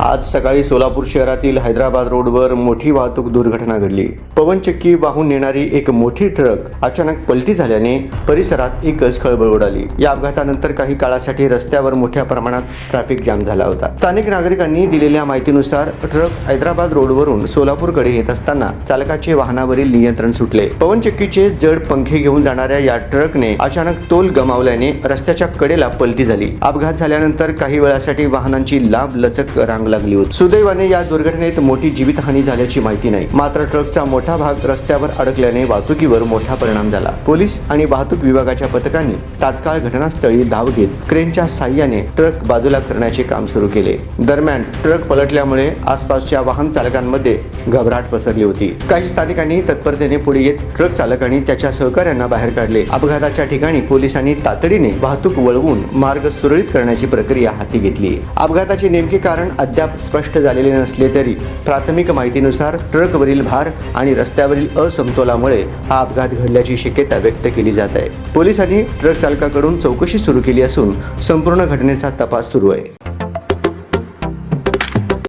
आज सकाळी सोलापूर शहरातील हैदराबाद रोडवर मोठी वाहतूक दुर्घटना घडली. पवनचक्की वाहून नेणारी एक मोठी ट्रक अचानक पलटी झाल्याने परिसरात एकच खळबळ उडाली या अपघातानंतर काही काळासाठी रस्त्यावर मोठ्या प्रमाणात ट्रॅफिक जाम झाला होता. स्थानिक नागरिकांनी दिलेल्या माहितीनुसार ट्रक हैदराबाद रोडवरून सोलापूरकडे येत असताना चालकाचे वाहनावरील नियंत्रण सुटले. पवनचक्कीचे जड पंखे घेऊन जाणाऱ्या या ट्रकने अचानक तोल गमावल्याने रस्त्याच्या कडेला पलटी झाली. अपघात झाल्यानंतर काही वेळासाठी वाहनांची लांब लचक रांग लागली होती. सुदैवाने या दुर्घटनेत मोठी जीवितहानी झाल्याची माहिती नाही. मात्र ट्रकचा मोठा भाग रस्त्यावर अडकल्याने वाहतुकीवर मोठा परिणाम झाला. पोलीस आणि वाहतूक विभागाच्या पथकांनी तात्काळ घटनास्थळी धाव घेत क्रेनच्या साह्याने ट्रक बाजूला करण्याचे काम सुरू केले. दरम्यान ट्रक पलटल्यामुळे आसपासच्या वाहन चालकांमध्ये घबराट पसरली होती. काही स्थानिकांनी तत्परतेने पुढे येत ट्रक चालक आणि त्याच्या सहकाऱ्यांना बाहेर काढले. अपघाताच्या ठिकाणी पोलिसांनी तातडीने वाहतूक वळवून मार्ग सुरळीत करण्याची प्रक्रिया हाती घेतली. अपघाताचे नेमके कारण अद्याप स्पष्ट झालेले नसले तरी प्राथमिक माहितीनुसार ट्रकवरील भार आणि रस्त्यावरील असमतोलामुळे हा अपघात घडल्याची शक्यता व्यक्त केली जात आहे. पोलिसांनी ट्रक चालकाकडून चौकशी सुरू केली असून संपूर्ण घटनेचा तपास सुरू आहे.